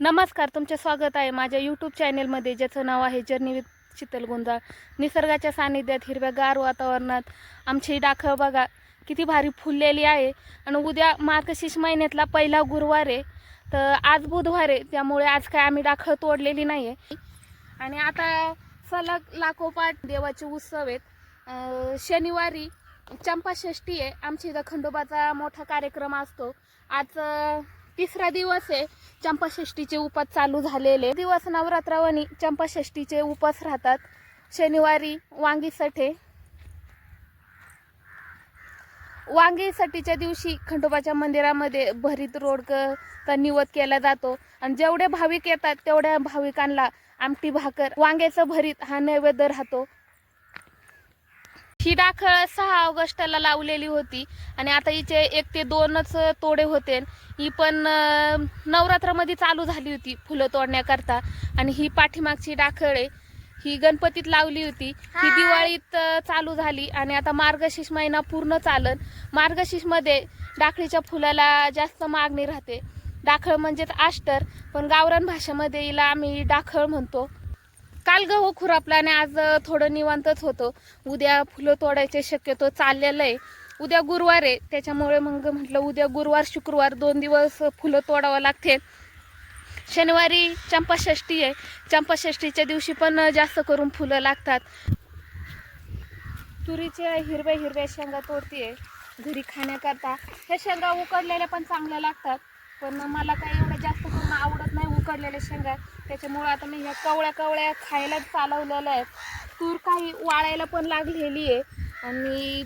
नमस्कार तुमचे स्वागत आहे माझ्या यूट्यूब चॅनेलमध्ये ज्याचं नाव आहे जर्नी विथ शीतल गुंजाळ. निसर्गाच्या सानिध्यात हिरव्यागार वातावरणात आमची डाखं बघा किती भारी फुललेली आहे. आणि उद्या मार्गशीर्ष महिन्यातला पहिला गुरुवार आहे. तर आज बुधवार आहे त्यामुळे आज काय आम्ही डाखं तोडलेली नाही आहे आणि आता सलग लाखोपाठ देवाचे उत्सव आहेत. शनिवारी चंपाषष्ठी आहे. आमच्या इथं खंडोबाचा मोठा कार्यक्रम असतो. आज तिसरा दिवस आहे. चंपाषष्ठीचे उपास चालू झालेले. दिवस नवरात्रावणी चंपाषष्ठीचे उपास राहतात. शनिवारी वांगीसठे. वांगीसाठीच्या दिवशी खंडोबाच्या मंदिरामध्ये भरीत रोडचा निवत केला जातो. आणि जेवढे भाविक येतात तेवढ्या भाविकांना आमटी भाकर वांग्याचं भरीत हा नैवेद्य राहतो. ही डाखळ सहा ऑगस्टला लावलेली होती. आणि आता हिचे एक ते दोनच तोडे होते. ही पण नवरात्रामध्ये चालू झाली होती फुलं तोडण्याकरता. आणि ही पाठीमागची डाखळ आहे. ही गणपतीत लावली होती. ही दिवाळीत चालू झाली. आणि आता मार्गशीर्ष महिना पूर्ण चालन. मार्गशीर्षमध्ये डाखळीच्या फुलाला जास्त मागणी राहते. डाखळ म्हणजेच आष्टर. पण गावरान भाषेमध्ये हिला आम्ही डाखळ म्हणतो. काल गहू हो खुरापला आणि आज थोडं निवांतच होतं. उद्या फुलं तोडायचे शक्यतो चाललेलं आहे. उद्या गुरुवार आहे. त्याच्यामुळे मग म्हटलं उद्या गुरुवार शुक्रवार दोन दिवस फुलं तोडावं लागते. शनिवारी चंपाषष्ठी आहे. चंपाषष्ठीच्या दिवशी पण जास्त करून फुलं लागतात. तुरीच्या हिरव्या हिरव्या शेंगा तोडतीये. घरी खाण्याकरता. ह्या शेंगा उकडलेल्या पण चांगल्या लागतात. पण मला काही एवढं जास्त उकडलेल्या शेंगा त्याच्यामुळं आता मी ह्या कवळ्या कवळ्या खायला चालवलेल्या आहेत. तूर काही वाळायला पण लागलेली आहे. आणि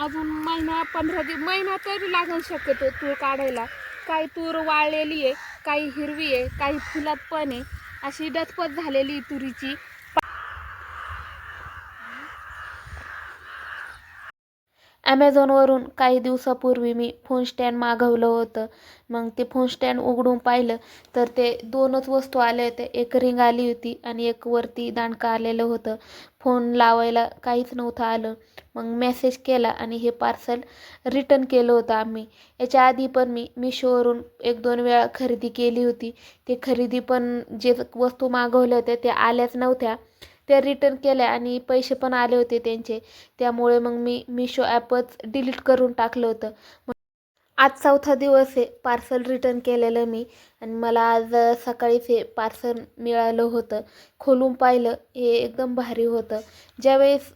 अजून महिना पंधरा दिवस महिना तरी लागेल शक्यतो तूर काढायला. काही तूर वाळलेली आहे काही हिरवी आहे काही फुलात पण आहे. अशी डचपत झालेली आहे तुरीची. ॲमेझॉनवरून काही दिवसापूर्वी मी फोन स्टँड मागवलं होतं. मग ते फोन स्टँड उघडून पाहिलं तर ते दोनच वस्तू आले होते एक रिंग आली होती आणि एक वरती दांडकं आलेलं होतं. फोन लावायला काहीच नव्हतं आलं. मग मेसेज केला आणि हे पार्सल रिटर्न केलं होतं आम्ही. याच्या आधी पण मी मिशोवरून एक दोन वेळा खरेदी केली होती. ते खरेदी पण जे वस्तू मागवल्या होत्या त्या आल्याच नव्हत्या. त्या रिटर्न केल्या आणि पैसे पण आले होते त्यांचे. त्यामुळे मग मी मिशो ॲपच डिलीट करून टाकलं होतं. मग आज चौथा दिवस आहे पार्सल रिटर्न केलेलं मी. आणि मला आज सकाळीच हे पार्सल मिळालं होतं. खोलून पाहिलं हे एकदम भारी होतं. ज्यावेळेस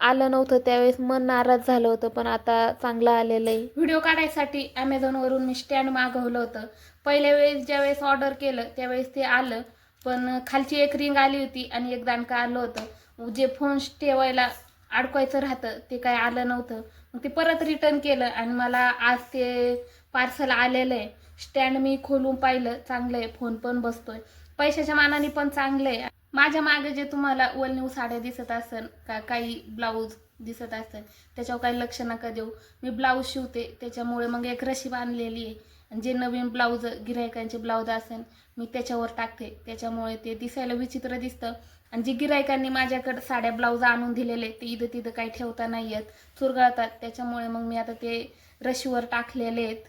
आलं नव्हतं त्यावेळेस मन नाराज झालं होतं पण आता चांगलं आलेलं आहे. व्हिडिओ काढायसाठी ॲमेझॉनवरून मी स्टँड मागवलं होतं. पहिल्या वेळेस ज्यावेळेस ऑर्डर केलं त्यावेळेस ते आलं. पण खालची एक रिंग आली होती आणि एक दांडकं आलं होतं. जे फोन ठेवायला अडकवायचं राहतं ते काय आलं नव्हतं. मग ते परत रिटर्न केलं आणि मला आज ते पार्सल आलेलं आहे. स्टँड मी खोलून पाहिलं चांगलं आहे फोन पण बसतोय. पैशाच्या मानाने पण चांगलं आहे. माझ्या मागे जे तुम्हाला वलनीव साड्या दिसत असेल का काही ब्लाऊज दिसत असेल त्याच्यावर काही लक्ष नका देऊ. मी ब्लाऊज शिवते त्याच्यामुळे मग एक रशी बांधलेली आहे. जे नवीन ब्लाऊज गिरायकांचे ब्लाऊज असेल मी त्याच्यावर टाकते. त्याच्यामुळे ते दिसायला विचित्र दिसतं. आणि जे गिरायकांनी माझ्याकडे साड्या ब्लाऊज आणून दिलेले ते इथं तिथं काही ठेवता नाही आहेत चुरगळतात. त्याच्यामुळे मग मी आता ते रशीवर टाकलेले आहेत.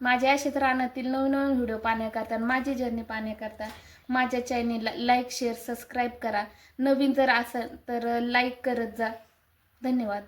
माझ्या असेच रानातील नवीन नवीन व्हिडिओ पाहण्याकरता माझी जर्नी पाहण्याकरता माझ्या चॅनेलला लाईक शेअर सबस्क्राईब करा. नवीन जर असेल तर लाईक करत जा. धन्यवाद.